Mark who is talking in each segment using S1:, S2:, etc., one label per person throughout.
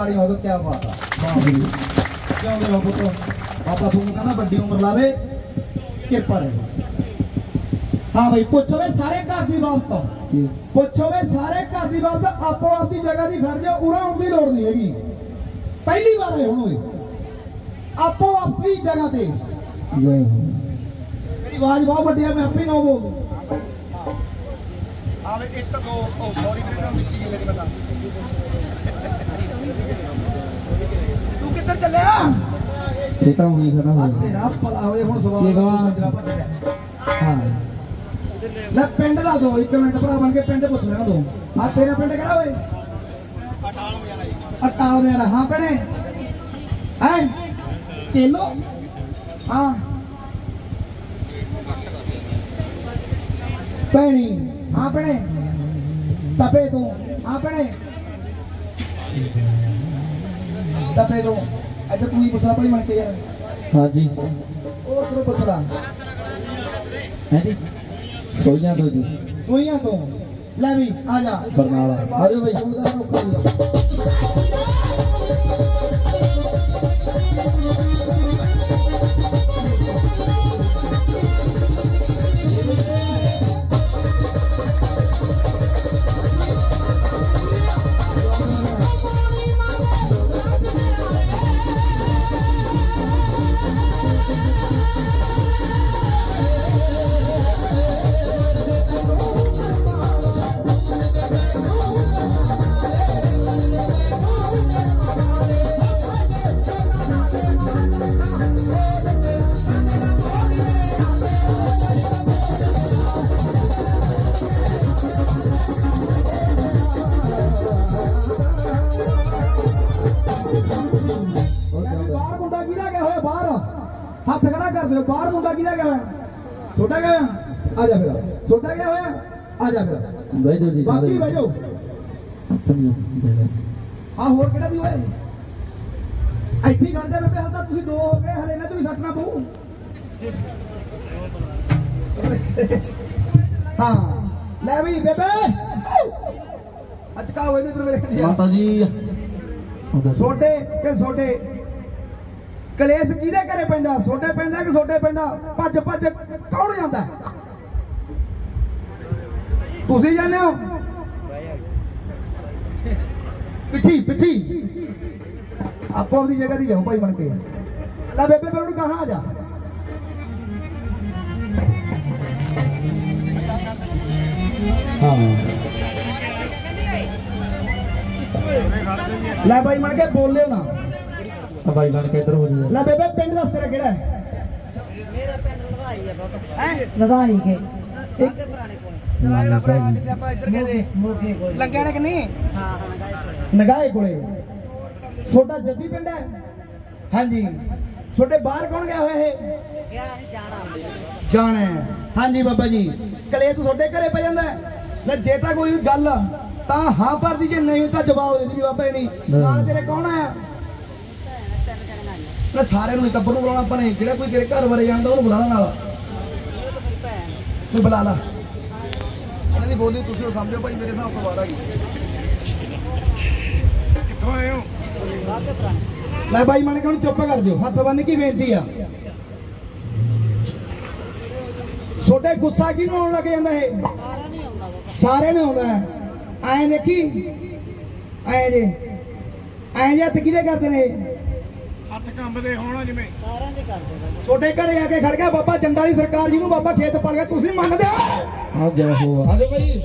S1: ਨੂੰ ਉਹਦੇ ਤਾੜੀ ਹੋਵੇ ਕਿਆ ਬਾਤ ਆ। ਵਾਹ ਜੀ। ਜਿਉਂਦੇ ਹੋ ਪੁੱਤ? ਬਾਬਾ ਤੁਹਾਨੂੰ ਕਹਿੰਦਾ ਵੱਡੀ ਉਮਰ ਲਾਵੇ ਕਿਰਪਾ ਰਹੇ ਹਾਂ ਬਈ ਪੁੱਛੋ ਵੇ ਸਾਰੇ ਘਰ ਦੀ ਬਾਬਤ ਪੁੱਛੋ ਵੇ ਸਾਰੇ ਘਰ ਦੀ ਬਾਬਤ ਆਪੋ ਆਪਦੀ ਜਗ੍ਹਾ ਦੀ ਖੜ ਜਾਓ ਉਰਾ ਆਉਣ ਦੀ ਲੋੜ ਨਹੀਂ ਹੈਗੀ। ਪਹਿਲੀ ਵਾਰ ਆਏ ਹੁਣ ਹੋਏ ਆਪੋ ਆਪਣੀ ਜਗ੍ਹਾ ਤੇ। ਮੇਰੀ ਆਵਾਜ਼ ਬਹੁਤ ਵੱਡੀ ਆ ਮੈਂ ਆਪੇ ਨਾ ਬੋਲ ਆਵੇ ਇੱਕ ਦੋ ਉਹ ਸੌਰੀ ਮੇਰੇ ਨਾਲ ਵਿੱਚ ਹੀ ਮੇਰੀ ਬਤਾ ਤੂੰ ਕਿੱਧਰ ਚੱਲਿਆ?
S2: ਇਹ ਤਾਂ ਉਹੀ ਖੜਾ
S1: ਤੇਰਾ ਭਲਾ ਹੋਏ ਹੁਣ ਸਵਾਲ ਗਿਆ। ਹਾਂ। ਲੈ ਪਿੰਡ ਦਾ ਦੋ ਇੱਕ ਮਿੰਟ ਭਰਾ ਬਣ ਕੇ ਪਿੰਡ ਪੁੱਛ ਲੈਣਾ ਦੋ। ਆ ਤੇਰਾ ਪਿੰਡ ਕਿਹੜਾ ਓਏ? ਅਟਾਲ ਮੇਰਾ ਅਟਾਲ ਮੇਰਾ ਹਾਂ ਭੈਣੇ। ਹੈ? ਕਿਲੋ? ਹਾਂ। ਭੈਣੀ। ਹਾਂ ਭੈਣੇ। ਤਪੇ ਤੂੰ। ਹਾਂ ਭੈਣੇ। ਤਪੇ ਤੂੰ ਅੱਜ ਤੂੰ ਹੀ ਪੁੱਛਣਾ ਭਾਈ ਬਣ ਕੇ ਯਾਰ
S2: ਹਾਂਜੀ।
S1: ਉਹ ਉਧਰੋਂ ਪੁੱਛਦਾ
S2: ਹੈ ਜੀ? ਸੋਈਆਂ ਦੋ ਜੀ।
S1: ਸੋਈਆਂ ਤੋਂ? ਲੈ ਵੀ ਆ ਜਾ।
S2: ਬਰਨਾਲਾ।
S1: ਆ ਜਾਓ ਬਈ ਉਹਦਾ ਰੋਕੋ ਹੱਥ ਖੜਾ ਕਰ ਦਿਓ ਬਾਹਰ ਮੁੰਡਾ ਕਿਹਦਾ ਗਿਆ ਹੋਇਆ ਛੋਟਾ ਗਿਆ ਹੋਇਆ? ਆ ਜਾ ਫਿਰ। ਛੋਟਾ ਗਿਆ ਹੋਇਆ ਆ ਜਾ ਫਿਰ।
S2: ਜਾਓ ਜੀ
S1: ਬਾਕੀ ਜਾਓ। ਆ ਹੋਰ ਕਿਹੜਾ ਦੀ ਹੋਏ ਇੱਥੇ ਖੜ ਜਾ ਬੇਬੇ ਹੁਣ ਤਾਂ ਤੁਸੀਂ ਦੋ ਹੋ ਗਏ ਹਲੇ ਨਾ ਤੁਸੀਂ ਸੱਟਣਾ ਪਊ। ਹਾਂ। ਲੈ ਵੀ ਬੇਬੇ। ਅੱਜ ਕਾ ਹੋਏ ਨੇ ਤੇਰੇ
S2: ਮਾਤਾ ਜੀ।
S1: ਛੋਟੇ ਕਿ ਛੋਟੇ। ਕਲੇਸ਼ ਕਿਹਦੇ ਘਰੇ ਪੈਂਦਾ? ਛੋਟੇ ਪੈਂਦਾ ਕਿ ਛੋਟੇ ਪੈਂਦਾ? ਭੱਜ ਭੱਜ, ਕੌਣ ਜਾਂਦਾ? ਤੁਸੀਂ ਜਾਂਦੇ ਹੋ? ਪਿੱਛੀ ਪਿੱਛੀ। ਆਪੋ ਆਪਦੀ ਜਗ੍ਹਾ ਦੀ ਜਾਓ ਭਾਈ ਬਣ ਕੇ। ਲੈ ਬੇਬੇ ਫਿਰ ਉਹਨੂੰ ਕਹਾਂ, ਆ ਜਾ।
S2: ਹਾਂ।
S1: ਲੈ ਭਾਈ ਬਣ ਕੇ ਬੋਲਿਓ ਨਾ।
S2: ਬਾਈ ਲੜ ਕੇ ਇੱਧਰ ਹੋ ਜੀ
S1: ਲੈ ਬੇਬੇ ਪਿੰਡ ਦੱਸ ਤੇਰਾ ਕਿਹੜਾ ਹੈ?
S3: ਲਗਾਈ ਕੇ।
S1: ਲੱਗਦਾ ਭਰਾ ਜਿੱਥੇ ਆਪਾਂ ਇੱਧਰ ਗਏ ਦੇ
S3: ਮੋਗੇ ਕੋਲ।
S1: ਲੱਗਿਆ ਨੇ ਕਿ ਨਹੀਂ?
S3: ਹਾਂ ਹਾਂ
S1: ਨਗਾਏ ਕੋਲੇ। ਛੋਟਾ ਜੱਦੀ ਪਿੰਡ ਹੈ? ਹਾਂਜੀ। ਛੋਟੇ ਬਾਹਰ ਕੌਣ ਗਿਆ ਹੋਇਆ ਇਹ?
S3: ਗਿਆ ਨਹੀਂ ਜਾਣਾ
S1: ਜਾਣਾ ਹੈ। ਹਾਂਜੀ ਬਾਬਾ ਜੀ। ਕਲੇਸ਼ ਤੁਹਾਡੇ ਘਰੇ ਪੈ ਜਾਂਦਾ ਹੈ? ਲੈ ਜੇ ਤਾਂ ਕੋਈ ਗੱਲ ਤਾਂ ਹਾਂ ਪਰ ਦੀ ਜੇ ਨਹੀਂ ਤਾਂ ਜਵਾਬ ਦੇ ਦੀ ਬਾਬਾ ਇਹ ਨਹੀਂ। ਨਾਲ ਤੇਰੇ ਕੌਣ ਆਇਆ? ਲੈ ਸਾਰਿਆਂ ਨੂੰ ਟੱਬਰ ਨੂੰ ਬੁਲਾਉਣਾ ਆਪਾਂ ਨੇ। ਜਿਹੜਾ ਕੋਈ ਤੇਰੇ ਘਰ ਬਾਰੇ ਜਾਣਦਾ ਉਹਨੂੰ ਬੁਲਾ ਲਾ ਨਾਲ। ਤੂੰ ਬੁਲਾ ਲਾ। ਇਹਨਾਂ ਦੀ ਬੋਲੀ ਤੁਸੀਂ ਉਹ ਸਮਝੋ ਭਾਈ ਮੇਰੇ ਹਿਸਾਬ ਤੋਂ ਬਾਹਰ ਆ ਗਈ। ਕਿੱਥੋਂ ਆਏ ਹੋ? ਲੈ ਬਾਈ ਮਨ ਕੇ ਹੁਣ ਚੁੱਪ ਕਰ ਦਿਓ ਹੱਥ ਬੰਨ ਕੇ ਬੇਨਤੀ ਆ। ਛੋਟੇ ਗੁੱਸਾ ਕਿਹਨੂੰ ਆਉਣ ਲੱਗ ਜਾਂਦਾ ਇਹ?
S3: ਸਾਰਾ
S1: ਨੂੰ ਆਉਂਦਾ ਐਂ ਦੇਖੀ। ਐਂ ਜੇ। ਐਂ ਜੇ ਹੱਥ ਕਿਹਦੇ ਕਰਦੇ ਨੇ? ਹੱਥ ਕੰਬਦੇ ਹੋਣਾ ਜਿਵੇਂ।
S3: ਸਾਰਿਆਂ ਦੇ ਕਰਦੇ ਬਾਬਾ
S1: ਤੁਹਾਡੇ ਘਰੇ ਆ ਕੇ ਖੜ ਗਿਆ ਬਾਬਾ ਜੰਡਾ ਦੀ ਸਰਕਾਰ ਜੀ ਨੂੰ ਬਾਬਾ ਖੇਤ ਪਲ ਗਿਆ ਤੁਸੀਂ ਮੰਨਦੇ ਹੋ?
S2: ਆ ਜੈ ਹੋ ਆ ਜਾਓ ਭਾਈ।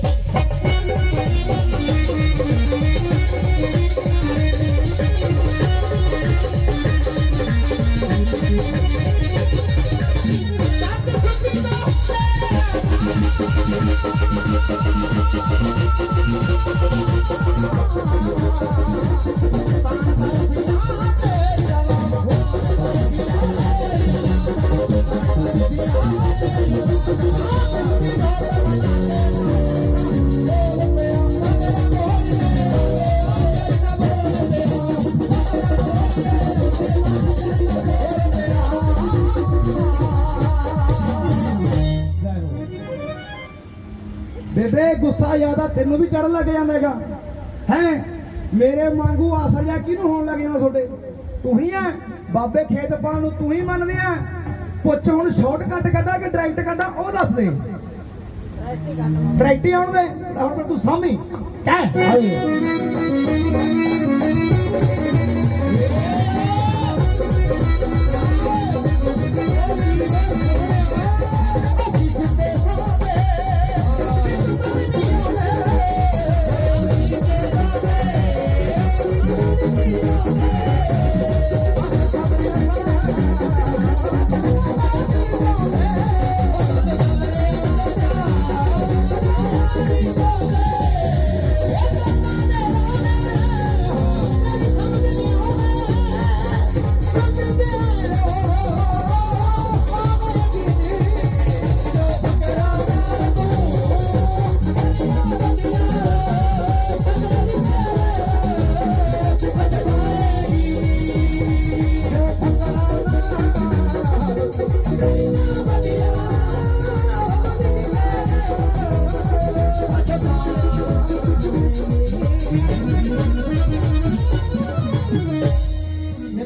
S1: Thank you. ਬੇਬੇ, ਗੁੱਸਾ ਜ਼ਿਆਦਾ, ਤੈਨੂੰ ਵੀ ਚੜਨ ਲੱਗ ਜਾਂਦਾ ਹੈਗਾ। ਹੈ? ਮੇਰੇ ਮੰਗੂ ਆਸਰਿਆ ਕਿਨੂੰ ਹੋਣ ਲੱਗ ਜਾਂਦਾ ਤੁਹਾਡੇ? ਤੂੰ ਹੀ ਆ। ਬਾਬੇ ਖੇਤ ਪਾਣ ਨੂੰ ਤੂੰ ਹੀ ਮੰਨਦੇ ਆ। ਪੁੱਛ, ਹੁਣ ਸ਼ਾਰਟਕਟ ਕੱਢਾ ਕਿ ਡਾਇਰੈਕਟ ਕੱਢਾ, ਉਹ ਦੱਸ ਦੇ। ਡਾਇਰੈਕਟ ਹੀ ਆਉਣ ਦੇ ਹੁਣ ਤੂੰ ਸਾਹਮਣੇ ਕਹਿ।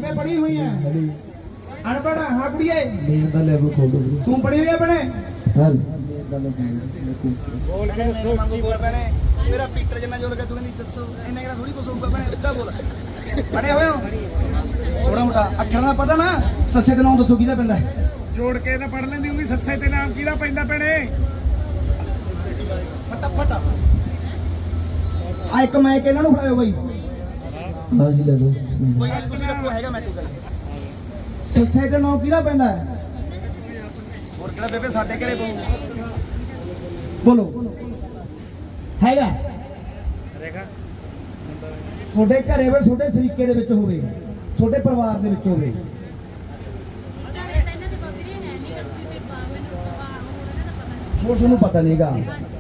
S1: ਨਿਵੇਂ ਪੜੀ ਹੋਈ ਐ ਅਨਪੜ੍ਹ ਹਾਂ ਕੁੜੀਏ।
S2: ਮੇਨ ਦਾ ਲੈਵਲ ਖੋਲ ਦੋ
S1: ਤੂੰ ਪੜੀ ਹੋਈ ਐ ਬਣੇ
S2: ਹਲ
S1: ਬੋਲ ਕੇ ਦੱਸੋ ਮੰਗੂ ਬੋਲ ਪੈਣੇ ਮੇਰਾ ਪੀਟਰ ਜਿੰਨਾ ਜੋਰ ਕੇ ਤੂੰ ਨਹੀਂ ਦੱਸੋ ਇੰਨਾ ਕਿਹੜਾ ਥੋੜੀ ਕੁਝ ਹੋਊਗਾ ਭੈਣੇ ਸਿੱਧਾ ਬੋਲ। ਪੜੇ ਹੋਏ ਹੋ? ਥੋੜਾ ਮੋਟਾ ਅੱਖਰਾਂ ਦਾ ਪਤਾ ਨਾ ਸੱਸੇ ਦੇ ਨਾਮ ਦੱਸੋ ਕਿਹਦਾ ਪੈਂਦਾ ਹੈ?
S4: ਜੋੜ ਕੇ ਤਾਂ ਪੜ ਲੈਂਦੀ ਹੁੰਦੀ ਸੱਸੇ ਤੇ ਨਾਮ ਕਿਹਦਾ ਪੈਂਦਾ ਭੈਣੇ?
S1: ਫਟਾਫਟ। ਆ ਇੱਕ ਮੈਂ ਕਿ ਇਹਨਾਂ ਨੂੰ ਫੜਾਇਓ ਬਾਈ।
S2: ਹਾਂ ਜੀ ਲੈ ਲਓ।
S1: ਕੋਈ ਗੱਲ ਤੁਸੀਂ ਰੱਖੋ ਹੈਗਾ ਮੈਂ ਗੱਲ ਸੱਸੇ ਦੇ ਨਾਮ ਕਿਹਦਾ ਪੈਂਦਾ ਹੈ? ਹੋਰ ਕਿਹੜਾ ਬੇਬੇ ਸਾਡੇ ਘਰੇ ਪਊ ਬੋਲੋ। ਹੈਗਾ?
S4: ਰੇਖਾ
S1: ਤੁਹਾਡੇ ਘਰੇ ਹੋਵੇ ਤੁਹਾਡੇ ਸਰੀਕੇ ਦੇ ਵਿੱਚ ਹੋਵੇ। ਤੁਹਾਡੇ ਪਰਿਵਾਰ ਦੇ ਵਿੱਚ ਹੋਵੇ। ਹੋਰ ਤੁਹਾਨੂੰ ਪਤਾ ਨਹੀਂਗਾ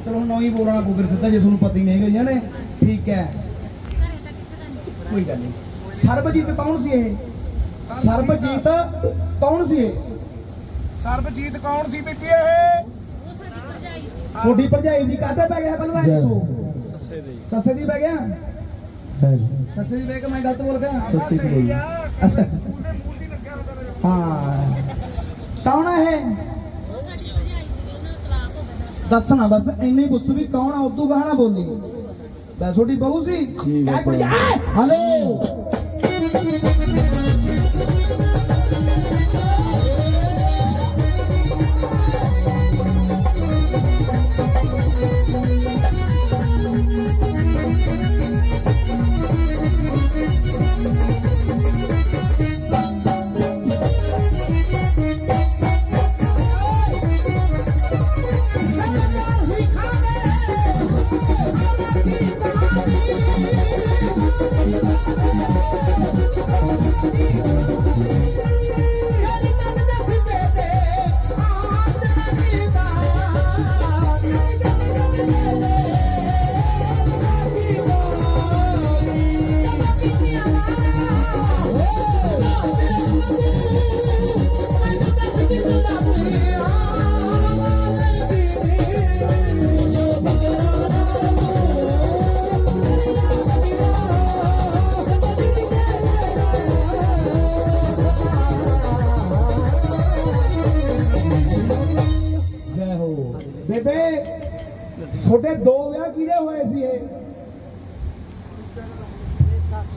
S1: ਚਲੋ ਨਾ ਹੀ ਬੋਲਣਾ ਫਿਰ ਸਿੱਧਾ ਜੇ ਤੁਹਾਨੂੰ ਪਤਾ ਹੀ ਨਹੀਂ ਹੈਗਾ ਜਾਨੇ ਠੀਕ ਹੈ। ਕੋਈ ਗੱਲ ਨਹੀਂ। ਸਰਬਜੀਤ ਕੌਣ ਸੀ ਇਹ? ਸਰਬਜੀਤ ਕੌਣ ਸੀ ਇਹ?
S4: ਸਰਬਜੀਤ ਕੌਣ ਸੀ ਬੀਬੀ ਇਹ?
S1: ਤੁਹਾਡੀ ਭਰਜਾਈ ਦੀ ਕਾਹਤੇ ਪੈ ਗਿਆ ਪਹਿਲਾਂ ਦੱਸੋ? ਸੱਸੇ ਦੀ। ਪੈ ਗਿਆ?
S2: ਹਾਂ
S1: ਸੱਸੇ ਦੀ ਪੈ ਕੇ ਮੈਂ ਗਲਤ ਬੋਲ ਗਿਆ
S4: ਮੂੰਹ ਦੀ
S1: ਹਾਂ। ਕੌਣ ਹੈ ਦੱਸਣਾ ਬਸ ਇੰਨੀ ਪੁੱਛ ਵੀ ਕੌਣ ਆ? ਉਦੋਂ ਗਾਣਾ ਬੋਲੀ। ਬਸ ਤੁਹਾਡੀ ਬਹੂ ਸੀ।
S2: ਠੀਕ ਹੈ
S1: ਕਹਿ ਕੁੜੀ ਹਲੋ।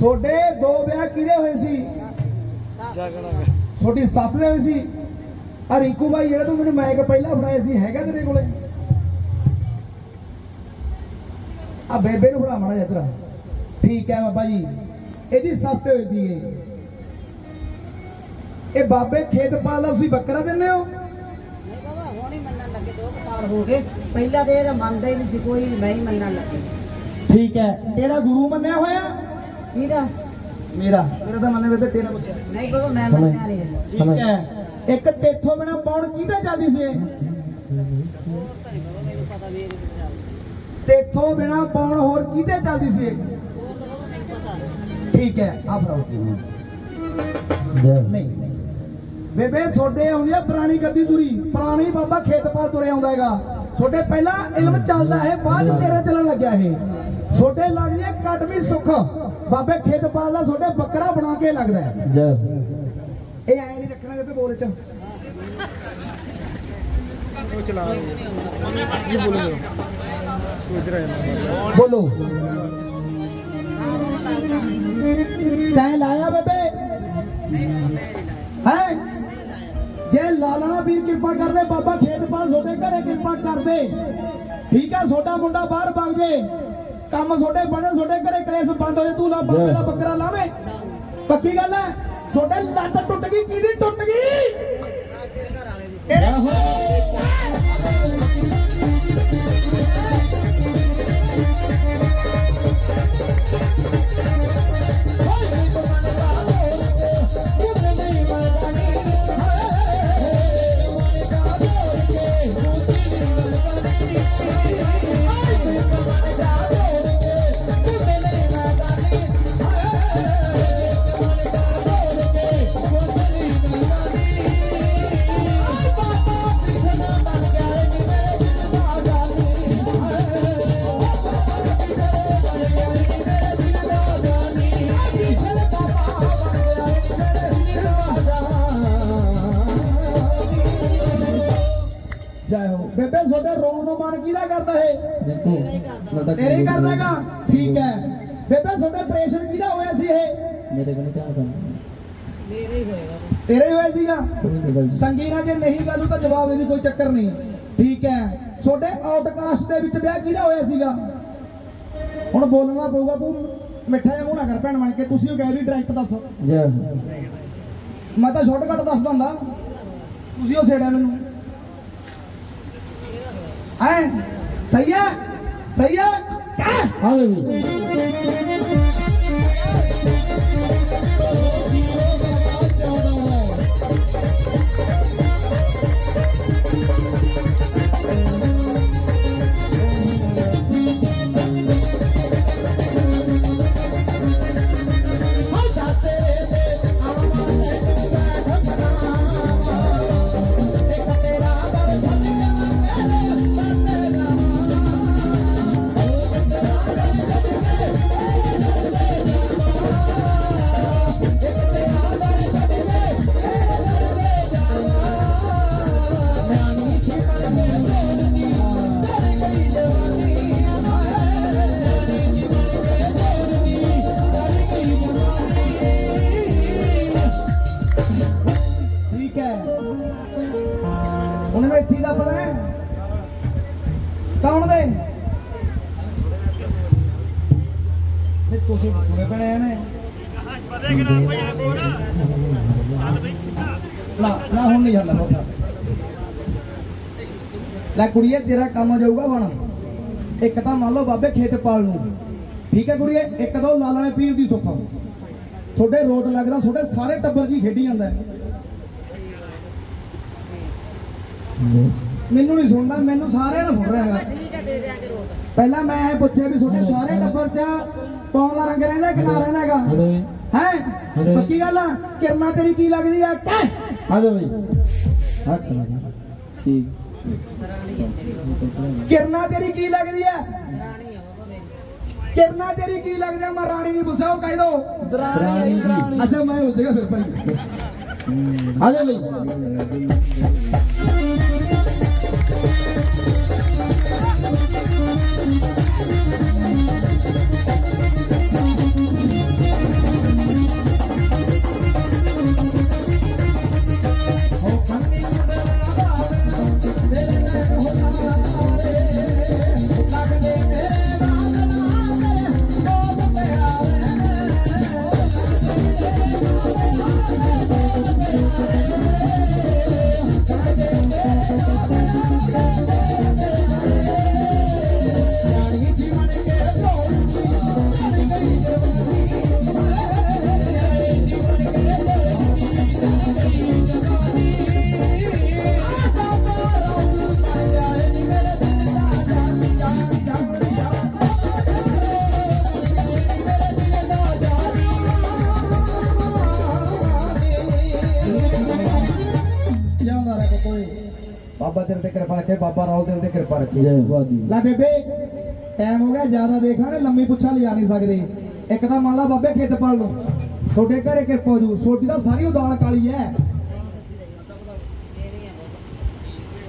S1: ਤੁਹਾਡੇ ਦੋ ਵਿਆਹ ਕਿਹਦੇ ਹੋਏ ਸੀ? ਤੁਹਾਡੀ ਸੱਸ ਦੇ ਹੋਏ ਸੀ? ਆ ਰਿੰਕੂ ਭਾਈ ਜਿਹੜਾ ਤੂੰ ਮੈਨੂੰ ਮੈਕ ਪਹਿਲਾਂ ਫੜਾਇਆ ਸੀ ਹੈਗਾ ਤੇਰੇ ਕੋਲੇ? ਆ ਬੇਬੇ ਨੂੰ ਫੜਾ ਮਾੜਾ ਜਿਹਾ ਤੇਰਾ। ਠੀਕ ਹੈ ਬਾਬਾ ਜੀ। ਇਹਦੀ ਸੱਸ ਤੇ ਹੋਈ ਸੀ ਇਹ। ਬਾਬੇ ਖੇਤ ਪਾਲਦਾ ਤੁਸੀਂ ਬੱਕਰਾ ਦਿੰਦੇ ਹੋ?
S3: ਹੀ ਮੰਨਣ ਲੱਗੇ ਦੋ ਕੁ ਸਾਲ ਹੋ ਗਏ ਪਹਿਲਾਂ ਤੇ ਇਹ ਤਾਂ ਮੰਨਦਾ ਹੀ ਨਹੀਂ ਸੀ ਕੋਈ ਮੈਂ ਹੀ ਮੰਨਣ ਲੱਗੀ।
S1: ਠੀਕ ਹੈ। ਤੇਰਾ ਗੁਰੂ ਮੰਨਿਆ ਹੋਇਆ? ਮੇਰਾ। ਮੇਰਾ। ਤਾਂ ਮੰਨੇ ਬੇਬੇ ਤੇਰਾ ਪੁੱਛਿਆ ਠੀਕ ਹੈ। ਇੱਕ ਤੇਥੋਂ ਬਿਨਾ ਪੌਣ ਕਿਹਦੇ ਚੱਲਦੀ ਸੀ ਤੇਥੋਂ ਬਿਨਾ ਪੌਣ ਹੋਰ ਕਿਹਦੇ ਚੱਲਦੀ ਸੀ ਠੀਕ ਹੈ ਆ ਫੜਾਓ।
S2: ਜੈ।
S1: ਨਹੀਂ। ਬੇਬੇ ਛੋਡੇ ਆਉਂਦੀ ਆ ਪੁਰਾਣੀ ਗੱਦੀ ਤੁਰੀ ਪੁਰਾਣੀ ਬਾਬਾ ਖੇਤ ਪਾ ਤੁਰਿਆ ਆਉਂਦਾ ਹੈਗਾ। ਤੁਹਾਡੇ ਪਹਿਲਾਂ ਇਲਮ ਚੱਲਦਾ ਹੈ ਬਾਅਦ 'ਚ ਤੇਰੇ ਚੱਲਣ ਲੱਗਿਆ ਇਹ। ਤੁਹਾਡੇ ਲੱਗ ਜੇ ਕੱਟ ਵੀ ਸੁੱਖ। ਬਾਬੇ ਖੇਤ ਪਾਲਦਾ ਤੁਹਾਡੇ ਬੱਕਰਾ ਬਣਾ ਕੇ ਲੱਗਦਾ ਹੈ। ਇਹ ਐ ਨਹੀਂ ਰੱਖਣਾ ਬੇਬੇ ਬੋਲ ਚ।
S4: ਉਹ ਚਲਾ ਕੀ ਬੋਲੂਗਾ ਤੂੰ ਇਧਰ ਆ
S1: ਬੋਲੋ। ਤੈਂ ਲਾਇਆ ਬੇਬੇ? ਹੈ? ਜੇ ਲਾਲਾ ਵੀਰ ਕਿਰਪਾ ਕਰਦੇ ਬਾਬਾ ਖੇਤਪਾਲ ਤੁਹਾਡੇ ਘਰੇ ਕਿਰਪਾ ਕਰਦੇ। ਠੀਕ ਆ ਤੁਹਾਡਾ ਮੁੰਡਾ ਬਾਹਰ ਭੱਜ ਜੇ। ਕੰਮ ਤੁਹਾਡੇ ਬਣੇ ਤੁਹਾਡੇ ਘਰੇ ਕਲੇਸ਼ ਬੰਦ ਹੋ ਜੇ ਤੂੰ ਲਾ ਬਾਬੇ ਦਾ ਬੱਕਰਾ ਲਾਵੇਂ। ਪੱਕੀ ਗੱਲ ਹੈ? ਤੁਹਾਡੇ ਲੱਤ ਟੁੱਟ ਗਈ ਕਿਹਦੀ ਟੁੱਟ ਗਈ? ਤੇਰੇ ਤੇਰੇ ਹੀ ਕਰਦਾਗਾ ਠੀਕ ਹੈ। ਬੇਬੇ ਤੁਹਾਡੇ ਆਪਰੇਸ਼ਨ ਕਿਹਦਾ ਹੋਇਆ ਸੀ ਇਹ?
S2: ਮੇਰੇ ਕੋਲ ਚਾਹ ਕਰ
S3: ਮੇਰੇ ਹੀ ਹੋਏਗਾ
S1: ਤੇਰੇ ਹੀ ਹੋਇਆ ਸੀਗਾ?
S2: ਕੋਈ ਨਹੀਂ ਗੱਲ
S1: ਸੰਗੀ ਨਾਲ ਜੇ ਨਹੀਂ ਗੱਲ ਤਾਂ ਜਵਾਬ ਦੇ ਦੀ ਕੋਈ ਚੱਕਰ ਨਹੀਂ। ਠੀਕ ਹੈ। ਤੁਹਾਡੇ ਆਊਟਕਾਸਟ ਦੇ ਵਿੱਚ ਵਿਆਹ ਕਿਹਦਾ ਹੋਇਆ ਸੀਗਾ? ਹੁਣ ਬੋਲਣਾ ਪਊਗਾ ਤੂੰ ਮਿੱਠਾ ਜਿਹਾ ਮੂੰਹ ਨਾ ਕਰ ਭੈਣ ਬਣ ਕੇ। ਤੁਸੀਂ ਉਹ ਕਹਿ ਵੀ ਡਾਇਰੈਕਟ ਦੱਸ।
S2: ਜੈ।
S1: ਮੈਂ ਤਾਂ ਸ਼ਾਰਟਕਟ ਦੱਸ ਦਿੰਦਾ। ਤੁਸੀਂ ਉਹ ਛੇੜਿਆ ਮੈਨੂੰ। ਹੈ? ਸਹੀ ਹੈ? ਸਹੀ ਹੈ ਉਹਨਾਂ ਨੂੰ ਇੱਥੇ ਦਾ ਪਤਾ ਕੌਣ ਦੇ ਇਹ ਤੁਸੀਂ ਸੁਣੇ ਪਣੇ ਨੇ। ਨਾ ਨਾ, ਹੁਣ ਨਹੀਂ ਜਾਂਦਾ ਹੋਗਾ ਲੈ ਕੁੜੀਏ, ਤੇਰਾ ਕੰਮ ਜਾਊਗਾ ਬਣ ਇੱਕ ਤਾਂ ਮੰਨ ਲਓ ਬਾਬੇ ਖੇਤ ਪਾਲ ਨੂੰ ਠੀਕ ਹੈ ਕੁੜੀਏ, ਇੱਕ ਤਾਂ ਉਹ ਲਾਲਾ ਪੀਰ ਦੀ ਸੁੱਖ। ਤੁਹਾਡੇ ਰੋਡ ਲੱਗਦਾ, ਤੁਹਾਡੇ ਸਾਰੇ ਟੱਬਰ ਜੀ ਖੇਡੀ ਜਾਂਦਾ ਹੈ।
S2: ਜੈ
S1: ਮੈਨੂੰ ਨਹੀਂ ਸੁਣਦਾ ਮੈਨੂੰ ਸਾਰੇ ਨਾਲ ਸੁਣ ਰਿਹਾ ਹੈਗਾ।
S3: ਠੀਕ ਹੈ ਦੇ ਦਿਆਂਗੇ ਰੋਟ
S1: ਪਹਿਲਾਂ ਮੈਂ ਇਹ ਪੁੱਛਿਆ ਵੀ ਤੁਹਾਡੇ ਸਾਰੇ ਟੱਬਰ ਚ ਕੌਣ ਦਾ ਰੰਗ ਰਹਿੰਦਾ ਕਿ ਨਾ ਰਹਿੰਦਾ ਹੈਗਾ? ਹੈ? ਪੱਕੀ ਗੱਲ ਆ? ਕਿਰਨਾ ਤੇਰੀ ਕੀ ਲੱਗਦੀ ਆ? ਕਹਿ।
S2: ਆ ਜਾ ਬਈ। ਹੱਥ ਲਾ ਠੀਕ।
S1: ਕਿਰਨਾ ਤੇਰੀ ਕੀ ਲੱਗਦੀ ਆ?
S3: ਰਾਣੀ
S1: ਕਿਰਨਾ ਤੇਰੀ ਕੀ ਲੱਗਦੀ ਆ? ਮੈਂ ਰਾਣੀ ਨਹੀਂ ਪੁੱਛਿਆ ਉਹ ਕਹਿ ਦੋ।
S2: ਦਰਾਣੀ ਜੀ
S1: ਅੱਛਾ ਮੈਂ ਹੋ ਜਾਏਗਾ ਫਿਰ ਭਾਈ
S2: ਆ ਜਾ ਬਈ।
S1: ਬਾਬਾ ਤੇਰੇ ਤੇ ਕਿਰਪਾ ਰੱਖੇ ਬਾਬਾ ਰੌਲ ਤੇਰੇ ਤੇ ਕਿਰਪਾ ਰੱਖੇ। ਲੈ ਬੇਬੇ ਟਾਈਮ ਹੋ ਗਿਆ ਜ਼ਿਆਦਾ ਦੇਖਾਂ ਨੇ ਲੰਮੀ ਪੁੱਛਾ ਲਿਜਾ ਨਹੀਂ ਸਕਦੇ। ਇੱਕ ਤਾਂ ਮੰਨ ਲਾ ਬਾਬੇ ਖੇਤ ਪਾਲ ਲੋ ਤੁਹਾਡੇ ਘਰੇ ਕਿਰਪਾ ਜੂ। ਸੋਟੀ ਤਾਂ ਸਾਰੀ ਉਹ ਦਾਲ ਕਾਲੀ ਐ।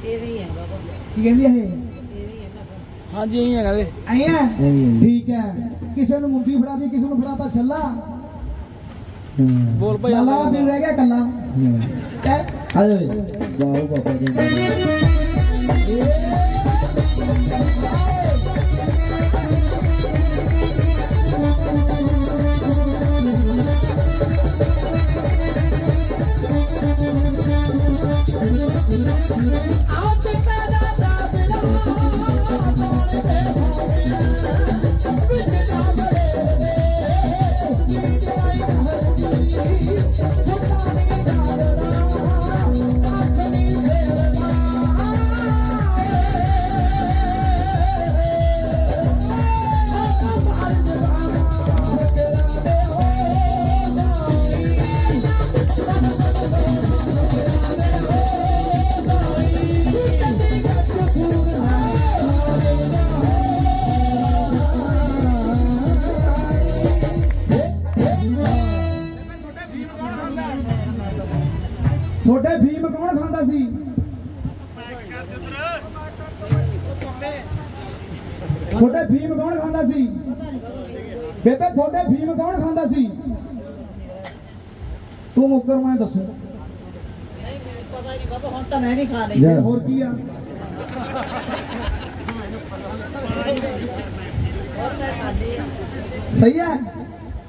S3: ਇਹ ਵੀ ਹੈ ਬਾਬਾ
S1: ਕੀ ਕਹਿੰਦੀ ਇਹ?
S3: ਵੀ।
S4: ਹਾਂਜੀ ਇਹੀ ਹੈਗਾ ਦੇ
S1: ਐਂ ਐ? ਠੀਕ ਹੈ ਕਿਸੇ ਨੂੰ ਮੁੰਦੀ ਫੜਾ ਦੀ ਕਿਸੇ ਨੂੰ ਫੜਾਤਾ ਛੱਲਾ।
S4: ਬੋਲ ਭਾਈ
S1: ਕੱਲਾ ਵੀ ਰਹਿ ਗਿਆ ਕੱਲਾ
S2: ਹਾਂ
S1: ਐ
S2: ਆ ਜਾ ਵਾਹ ਬਾਬਾ
S1: ਬੇਬੇ ਤੁਹਾਡੇ ਫੀਮ ਕੌਣ ਖਾਂਦਾ ਸੀ? ਤੂੰ ਮੁੱਕਰ ਮੈਂ ਦੱਸੂ।
S3: ਨਹੀਂ ਮੈਨੂੰ ਪਤਾ ਨਹੀਂ ਬਾਬਾ ਹੁਣ ਤਾਂ ਮੈਂ ਵੀ ਖਾ ਲਈ।
S2: ਜੈ
S1: ਹੋਰ ਕੀ ਆ? ਸਹੀ ਹੈ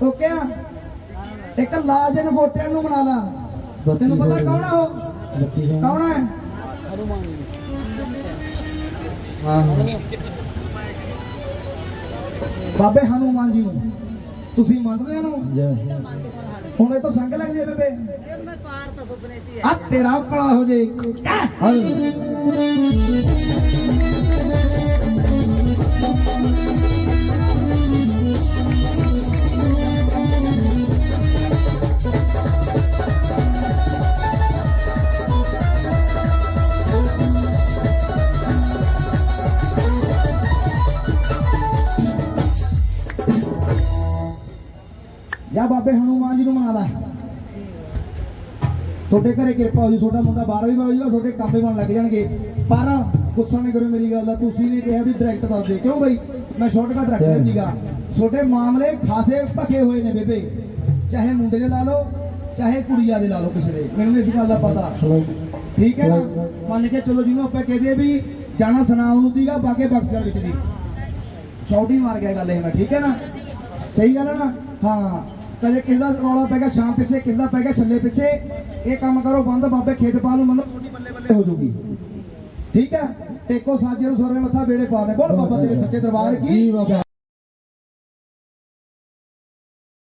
S1: ਓਕੇ ਆ? ਇੱਕ ਲਾਜਨ ਗੋਟਿਆਂ ਨੂੰ ਬਣਾ ਲਾ। ਤੈਨੂੰ ਪਤਾ ਕੌਣ ਆ ਉਹ? ਕੌਣ ਹੈ
S4: ਹਨੂਮਾਨ ਜੀ।
S2: ਹਾਂ।
S1: ਬਾਬੇ ਹਨੂਮਾਨ ਜੀ ਨੂੰ। ਤੁਸੀਂ ਮੰਨਦੇ ਹੋ? ਹੁਣ ਇਹ ਤੋਂ ਸੰਗ ਲੱਗਦੀ ਹੈ ਬੇਬੇ।
S3: ਇਹ ਮੈਂ ਪਾੜ ਤਾਂ ਸੁਪਨੇ 'ਚ ਹੀ
S1: ਆ ਤੇਰਾ ਕਲਾ ਹੋ ਜੇ।
S2: ਹਾਂ।
S1: ਜਾਂ ਬਾਬੇ ਹਨੂਮਾਨ ਜੀ ਨੂੰ ਮਨਾ ਲੈ। ਤੁਹਾਡੇ ਘਰੇ ਕਿਰਪਾ ਹੋ ਜੂ ਤੁਹਾਡਾ ਮੁੰਡਾ ਬਾਹਰ ਵੀ ਹੋ ਜੂਗਾ ਤੁਹਾਡੇ ਕੰਮ ਬਣ ਲੱਗ ਜਾਣਗੇ। ਪਰ ਗੁੱਸਾ ਨਹੀਂ ਕਰੋ ਮੇਰੀ ਗੱਲ ਦਾ ਤੁਸੀਂ ਨੇ ਕਿਹਾ ਵੀ ਡਾਇਰੈਕਟ ਦੱਸ ਦੇ ਕਿਉਂ ਬਈ? ਮੈਂ ਸ਼ਾਰਟਕਟ ਰੱਖ ਲਿਆ ਸੀਗਾ। ਤੁਹਾਡੇ ਮਾਮਲੇ ਖਾਸੇ ਭਕੇ ਹੋਏ ਨੇ ਬੇਬੇ। ਚਾਹੇ ਮੁੰਡੇ ਦੇ ਲਾ ਲਓ ਚਾਹੇ ਕੁੜੀਆਂ ਦੇ ਲਾ ਲਓ ਕਿਸੇ ਦੇ। ਮੈਨੂੰ ਇਸ ਗੱਲ ਦਾ ਪਤਾ। ਠੀਕ ਹੈ ਨਾ? ਮੰਨ ਕੇ ਚਲੋ ਜਿਹਨੂੰ ਆਪਾਂ ਕਹਦੇ ਵੀ ਜਾਣਾ ਸੁਨਾਮ ਨੂੰ ਦੀਗਾ ਬਾਗੇ ਬਕਸਿਆ ਵਿੱਚ ਦੀ। ਛੋਟੀ ਮਾਰ ਗਿਆ ਗੱਲ ਇਹ ਮੈਂ ਠੀਕ ਹੈ ਨਾ? ਸਹੀ ਗੱਲ ਹੈ ਨਾ? ਹਾਂ। ਕਦੇ ਕਿਸੇ ਰੌਲਾ ਪੈ ਗਿਆ, ਸ਼ਾਮ ਪਿੱਛੇ ਕਿਸੇ ਪੈ ਗਿਆ, ਛੱਲੇ ਪਿੱਛੇ। ਇਹ ਕੰਮ ਕਰੋ, ਬੰਦ ਬਾਬੇ ਖੇਤ ਪਾ ਨੂੰ ਮੰਨੋ ਛੋਟੀ ਬੱਲੇ ਬੱਲੇ ਹੋ ਜੂਗੀ। ਠੀਕ ਹੈ? ਟੇਕੋ ਸਾਜੇ ਨੂੰ ਸਰਵੇ ਮੱਥਾ, ਬੇੜੇ ਪਾਉਣੇ ਬੋਲ ਬਾਬਾ ਤੇਰੇ ਸੱਚੇ ਦਰਬਾਰ ਕੀ?